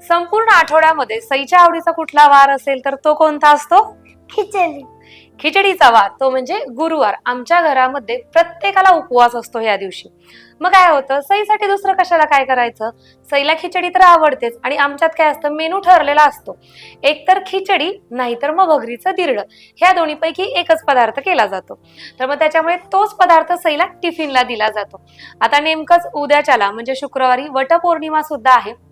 संपूर्ण आठवड्यामध्ये सईच्या आवडीचा कुठला वार असेल तर तो कोणता असतो? खिचडी. खिचडीचा वार. तो म्हणजे गुरुवार. आमच्या घरामध्ये प्रत्येकाला उपवास असतो या दिवशी. मग काय होतं? सईसाठी दुसरं कशाला काय करायचं? सईला खिचडी तर आवडतेच. आणि आमच्यात काय असतं? मेनू ठरलेला असतो. एक तर खिचडी नाहीतर मग भगरीचं दिरडं. ह्या दोन्हीपैकी एकच पदार्थ केला जातो. तर मग त्याच्यामुळे तोच पदार्थ सईला टिफिनला दिला जातो. आता नेमकंच उद्याच्याला म्हणजे शुक्रवारी वटपौर्णिमा सुद्धा आहे.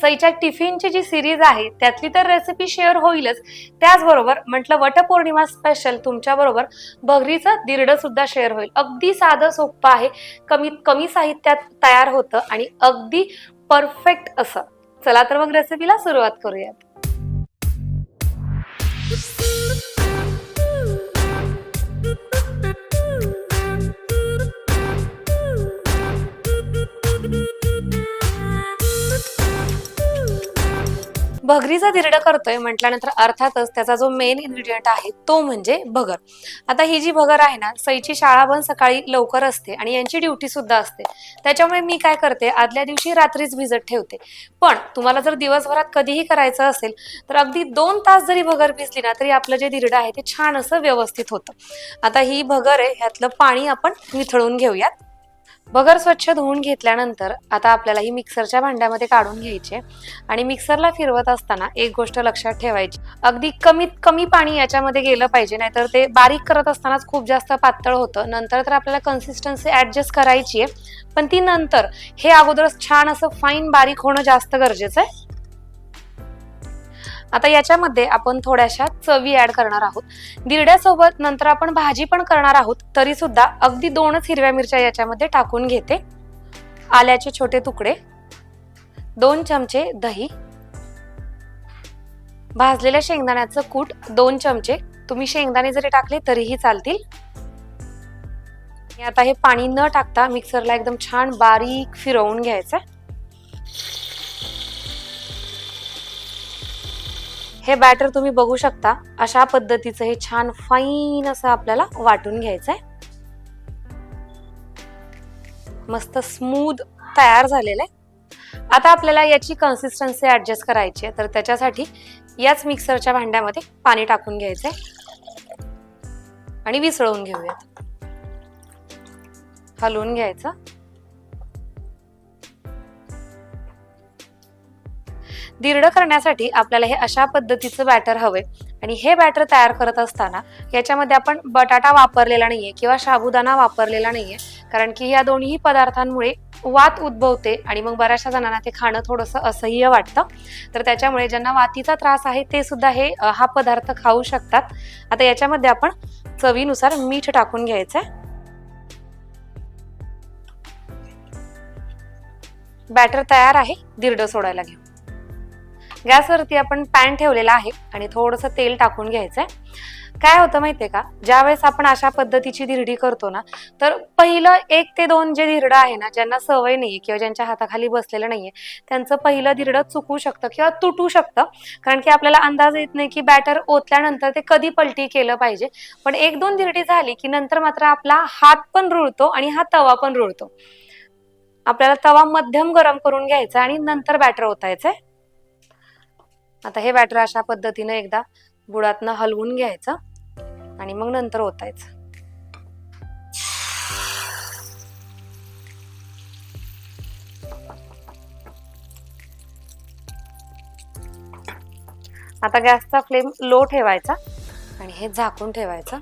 सईच्या टिफिनची जी सिरीज आहे त्यातली तर रेसिपी शेअर होईलच. त्याचबरोबर म्हटलं वटपौर्णिमा स्पेशल तुमच्याबरोबर भगरीचं दिरडं सुद्धा शेअर होईल. अगदी साधं सोपं आहे. कमीत कमी साहित्यात तयार होतं आणि अगदी परफेक्ट असं. चला तर मग रेसिपीला सुरुवात करूयात. भगरीचा दिरडं करतोय म्हटल्यानंतर अर्थातच त्याचा जो मेन इन्ग्रेडियंट आहे तो म्हणजे भगर. आता ही जी भगर आहे ना सईची शाळा पण सकाळी लवकर असते आणि यांची ड्युटी सुद्धा असते. त्याच्यामुळे मी काय करते आदल्या दिवशी रात्रीच भिजत ठेवते. पण तुम्हाला जर दिवसभरात कधीही करायचं असेल तर अगदी दोन तास जरी भगर भिजली ना तरी आपलं जे दिरडं आहे ते छान असं व्यवस्थित होतं. आता ही भगर आहे ह्यातलं पाणी आपण मिथळून घेऊयात. बगर स्वच्छ धुवून घेतल्यानंतर आता आपल्याला ही मिक्सरच्या भांड्यामध्ये काढून घ्यायची आणि मिक्सरला फिरवत असताना एक गोष्ट लक्षात ठेवायची. अगदी कमीत कमी पाणी याच्यामध्ये गेलं पाहिजे नाहीतर ते बारीक करत असतानाच खूप जास्त पातळ होतं. नंतर तर आपल्याला कन्सिस्टन्सी ऍडजस्ट करायची आहे पण ती नंतर हे अगोदरच छान असं फाईन बारीक होणं जास्त गरजेचं आहे. आता याच्यामध्ये आपण थोड्याशा चवी ऍड करणार आहोत. दिरड्यासोबत नंतर आपण भाजी पण करणार आहोत. तरी सुद्धा अगदी दोनच हिरव्या मिरच्या याच्यामध्ये टाकून घेते. आल्याचे छोटे तुकडे. दोन चमचे दही. भाजलेल्या शेंगदाण्याचं कूट दोन चमचे. तुम्ही शेंगदाणे जरी टाकले तरीही चालतील. आता हे पाणी न टाकता मिक्सरला एकदम छान बारीक फिरवून घ्यायचं. हे बॅटर तुम्ही बघू शकता. अशा पद्धतीचं हे छान फाईन असं आपल्याला वाटून घ्यायचं आहे मस्त स्मूद तयार झालेलं आहे. आता आपल्याला याची कन्सिस्टन्सी ऍडजस्ट करायची आहे. तर त्याच्यासाठी याच मिक्सरच्या भांड्यामध्ये पाणी टाकून घ्यायचंय. आणि विसळून घेऊयात. हलवून घ्यायचं. दिरडं करण्यासाठी आपल्याला हे अशा पद्धतीचं बॅटर हवे आणि हे बॅटर तयार करत असताना याच्यामध्ये आपण बटाटा वापरलेला नाहीये किंवा साबुदाणा वापरलेला नाहीये. कारण की या दोन्ही पदार्थांमुळे वात उद्भवते आणि मग बऱ्याचशा जणांना ते खाणं थोडंसं असह्य वाटतं. तर त्याच्यामुळे ज्यांना वातीचा त्रास आहे ते सुद्धा हे हा पदार्थ खाऊ शकतात. आता याच्यामध्ये आपण चवीनुसार मीठ टाकून घ्यायचंय. बॅटर तयार आहे दिरडं सोडायला घेऊ. गॅसवरती आपण पॅन ठेवलेला आहे आणि थोडंसं तेल टाकून घ्यायचं आहे काय होतं माहितीये का? ज्यावेळेस आपण अशा पद्धतीची धिरडी करतो ना तर पहिलं एक ते दोन जे धिरडं आहे ना ज्यांना सवय नाहीये किंवा ज्यांच्या हाताखाली बसलेलं नाहीये त्यांचं पहिलं धिरडं चुकू शकतं किंवा तुटू शकतं. कारण की आपल्याला अंदाज येत नाही की बॅटर ओतल्यानंतर ते कधी पलटी केलं पाहिजे. पण एक दोन धिरडी झाली की नंतर मात्र आपला हात पण रुळतो आणि हा तवा पण रुळतो. आपल्याला तवा मध्यम गरम करून घ्यायचा आणि नंतर बॅटर ओतायचंय. आता हे बॅटर अशा पद्धतीनं एकदा बुडातनं हलवून घ्यायचं आणि मग नंतर ओतायचं. आता गॅसचा फ्लेम लो ठेवायचा आणि हे झाकून ठेवायचं.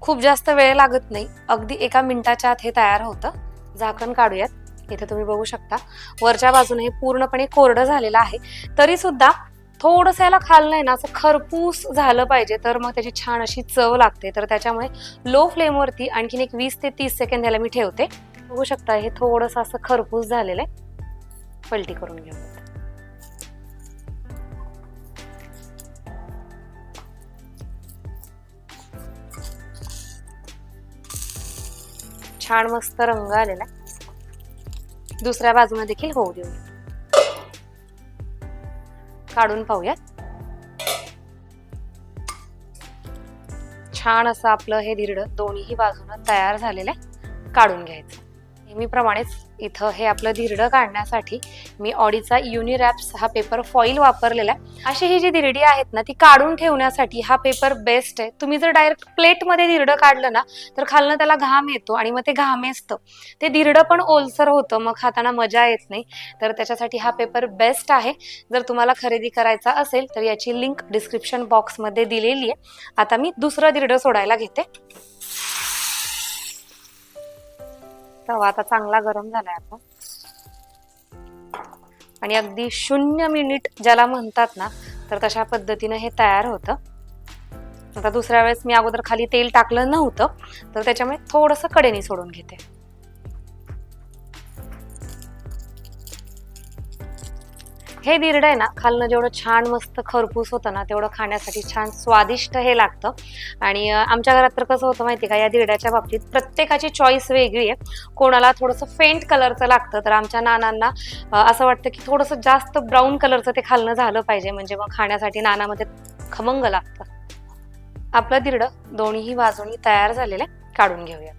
खूप जास्त वेळ लागत नाही. अगदी एका मिनिटाच्या आत हे तयार होतं. झाकण काढूयात. इथे तुम्ही बघू शकता. वरच्या बाजूने हे पूर्णपणे कोरडं झालेलं आहे. तरी सुद्धा थोडंसं याला खाल्लंय ना असं खरपूस झालं पाहिजे तर मग त्याची छान अशी चव लागते. तर त्याच्यामुळे लो फ्लेमवरती आणखीन एक वीस ते तीस सेकंद याला मी ठेवते. बघू शकता हे थोडंसं असं खरपूस झालेलं आहे. पलटी करून घेऊ. छान मस्त रंग आलेला दुसऱ्या बाजूने देखील होऊ देऊ. काढून पाहूयात. छान असं आपलं हे धिरडं दोन्ही बाजूनं तयार झालेलं आहे. काढून घ्यायचं. नेहमीप्रमाणेच इथं हे आपलं धिरडं काढण्यासाठी मी ऑडीचा युनिरॅप्स हा पेपर फॉईल वापरलेला आहे. अशी ही जी धिरडी आहेत ना ती काढून ठेवण्यासाठी हा पेपर बेस्ट आहे. तुम्ही जर डायरेक्ट प्लेटमध्ये धिरडं काढलं ना तर खालनं त्याला घाम येतो आणि मग ते घामेसतं ते धिरडं पण ओलसर होतं मग खाताना मजा येत नाही. तर त्याच्यासाठी हा पेपर बेस्ट आहे. जर तुम्हाला खरेदी करायचा असेल तर याची लिंक डिस्क्रिप्शन बॉक्समध्ये दिलेली आहे. आता मी दुसरं धिरडं सोडायला घेते. तवा आता चांगला गरम झालाय आता. आणि अगदी शून्य मिनिट ज्याला म्हणतात ना तर तशा पद्धतीनं हे तयार होतं. आता दुसऱ्या वेळेस मी अगोदर खाली तेल टाकलं नव्हतं तर त्याच्यामुळे थोडंसं कडेने सोडून घेते. हे दिरड आहे ना खालनं जेवढं छान मस्त खरपूस होतं ना तेवढं खाण्यासाठी छान स्वादिष्ट हे लागतं. आणि आमच्या घरात तर कसं होतं माहिती का या दिरड्याच्या बाबतीत प्रत्येकाची चॉईस वेगळी आहे. कोणाला थोडंसं फेंट कलरचं लागतं तर आमच्या नानांना असं वाटतं की थोडंसं जास्त ब्राऊन कलरचं ते खालनं झालं पाहिजे. म्हणजे मग खाण्यासाठी नानामध्ये खमंग लागतं. आपलं दिरडं दोन्हीही बाजूनी तयार झालेलं आहे. काढून घेऊया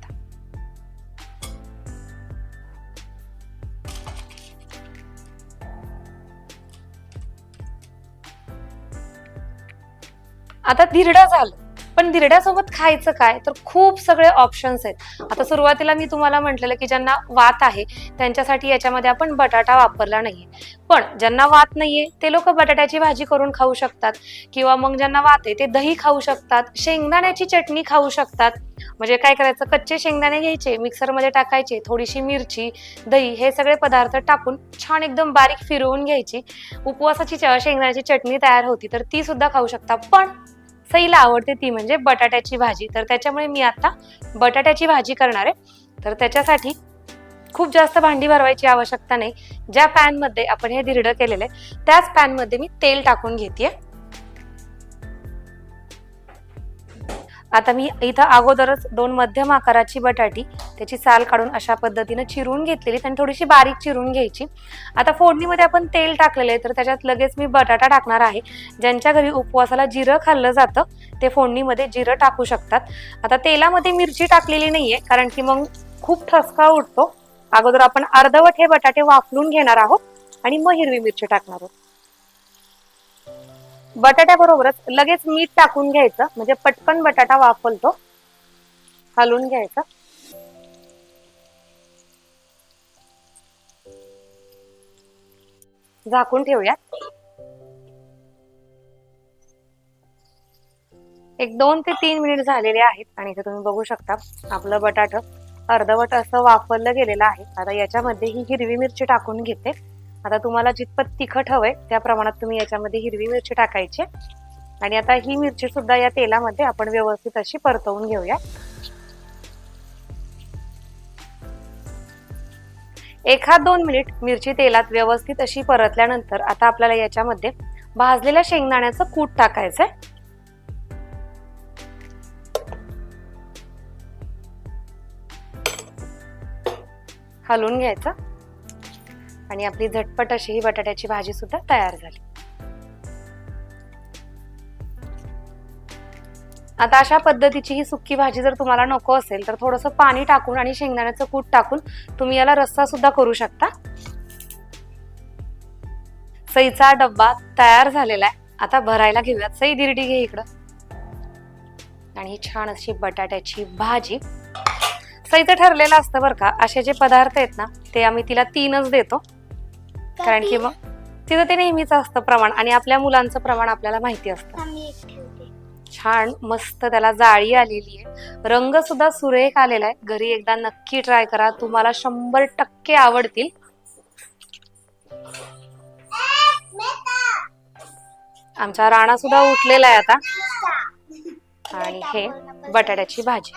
आता धिरडा झालं. पण धिरड्यासोबत खायचं काय? तर खूप सगळे ऑप्शन्स आहेत. आता सुरुवातीला मी तुम्हाला म्हटलेलं की ज्यांना वात आहे त्यांच्यासाठी याच्यामध्ये आपण बटाटा वापरला नाहीये. पण ज्यांना वात नाहीये ते लोक बटाट्याची भाजी करून खाऊ शकतात. किंवा मग ज्यांना वात आहे ते दही खाऊ शकतात. शेंगदाण्याची चटणी खाऊ शकतात. म्हणजे काय करायचं? कच्चे शेंगदाणे घ्यायचे मिक्सरमध्ये टाकायचे थोडीशी मिरची दही हे सगळे पदार्थ टाकून छान एकदम बारीक फिरवून घ्यायची. उपवासाची च- शेंगदाण्याची चटणी तयार होती तर ती सुद्धा खाऊ शकता. पण सईला आवडते ती म्हणजे बटाट्याची भाजी. तर त्याच्यामुळे मी आता बटाट्याची भाजी करणार आहे. तर त्याच्यासाठी खूप जास्त भांडी भरवायची आवश्यकता नाही. ज्या पॅनमध्ये आपण हे धिरडं केलेलं आहे त्याच पॅनमध्ये मी तेल टाकून घेते आता मी इथं अगोदरच दोन मध्यम आकाराची बटाटी त्याची साल काढून अशा पद्धतीनं चिरून घेतलेली आणि थोडीशी बारीक चिरून घ्यायची. आता फोडणीमध्ये आपण तेल टाकलेलं आहे तर त्याच्यात लगेच मी बटाटा टाकणार आहे. ज्यांच्या घरी उपवासाला जिरं खाल्लं जातं ते फोडणीमध्ये जिरं टाकू शकतात. आता तेलामध्ये मिरची टाकलेली नाहीये कारण की मग खूप ठसका उठतो अगोदर आपण अर्धवट हे बटाटे वाफलून घेणार आहोत आणि मग हिरवी मिरची टाकणार आहोत. बटाट्याबरोबरच लगेच मीठ टाकून घ्यायचं म्हणजे पटकन बटाटा वाफलतो. हलवून घ्यायचं. झाकून ठेवूया एक दोन ते तीन मिनिट झालेले आहेत आणि इथे तुम्ही बघू शकता आपलं बटाट अर्धवट असं वापरलं गेलेलं आहे. आता याच्यामध्ये ही हिरवी मिरची टाकून घेते. आता तुम्हाला जितपत तिखट हवंय त्या प्रमाणात तुम्ही याच्यामध्ये हिरवी मिरची टाकायची. आणि आता ही मिरची सुद्धा या तेलामध्ये आपण व्यवस्थित अशी परतवून घेऊया. एखाद दोन मिनिट मिरची तेलात व्यवस्थित अशी परतल्यानंतर आता आपल्याला याच्यामध्ये भाजलेल्या शेंगदाण्याचं कूट टाकायचंय. हलवून घ्यायचं. आणि आपली झटपट अशी ही बटाट्याची भाजी सुद्धा तयार झाली. आता अशा पद्धतीची ही सुक्की भाजी जर तुम्हाला नको असेल तर थोडंसं पाणी टाकून आणि शेंगदाण्याचं कूट टाकून तुम्ही याला रस्सा सुद्धा करू शकता. सईचा डब्बा तयार झालेला आहे. आता भरायला घेऊयात. सई दिरडी घे इकडं. आणि ही छान अशी बटाट्याची भाजी. सईचं ठरलेलं असतं बरं का असे जे पदार्थ आहेत ना ते आम्ही तिला तीनच देतो. कारण की मग तिथं ते नेहमीच असतं प्रमाण आणि आपल्या मुलांचं प्रमाण आपल्याला माहिती असतं. आम्ही एक ठेवते. छान मस्त त्याला जाळी आलेली आहे. रंग सुद्धा सुरेख आलेला आहे. घरी एकदा नक्की ट्राय करा. तुम्हाला शंभर टक्के आवडतील. आमचा राणा सुद्धा उठलेला आहे आता. आणि हे बटाट्याची भाजी.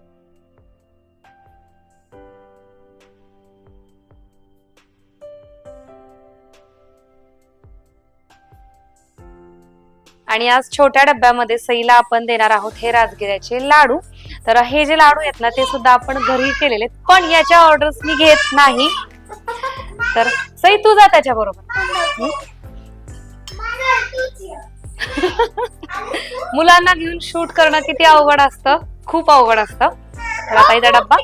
आणि आज छोट्या डब्यामध्ये सईला आपण देणार आहोत हे राजगिऱ्याचे लाडू. तर हे जे लाडू आहेत ना ते सुद्धा आपण घरी केलेले आहेत. पण याच्या ऑर्डर्स मी घेत नाही. तर सई तू जा त्याच्या बरोबर मुलांना घेऊन शूट करणं किती अवघड असतं. खूप अवघड असतं. तर आता इथं डब्बा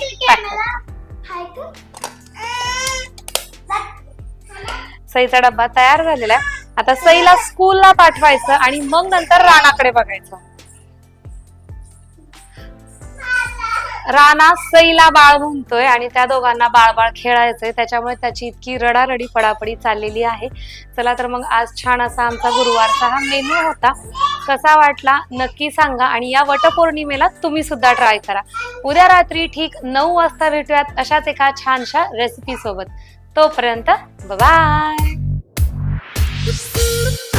सईचा डब्बा तयार झालेला आहे. आता सईला स्कूलला पाठवायचं आणि मग नंतर रानाकडे बघायचं. राणा सईला बाळ म्हणतोय आणि त्या दोघांना बाळ बाळ खेळायचंय. त्याच्यामुळे त्याची इतकी रडारडी पडापडी चाललेली आहे. चला तर मग आज छान असा आमचा गुरुवारचा हा मेनू होता. कसा वाटला नक्की सांगा आणि या वटपौर्णिमेला तुम्ही सुद्धा ट्राय करा. उद्या रात्री ठीक नऊ वाजता भेटूयात अशाच एका छानशा रेसिपी सोबत. तोपर्यंत बाय Thank you.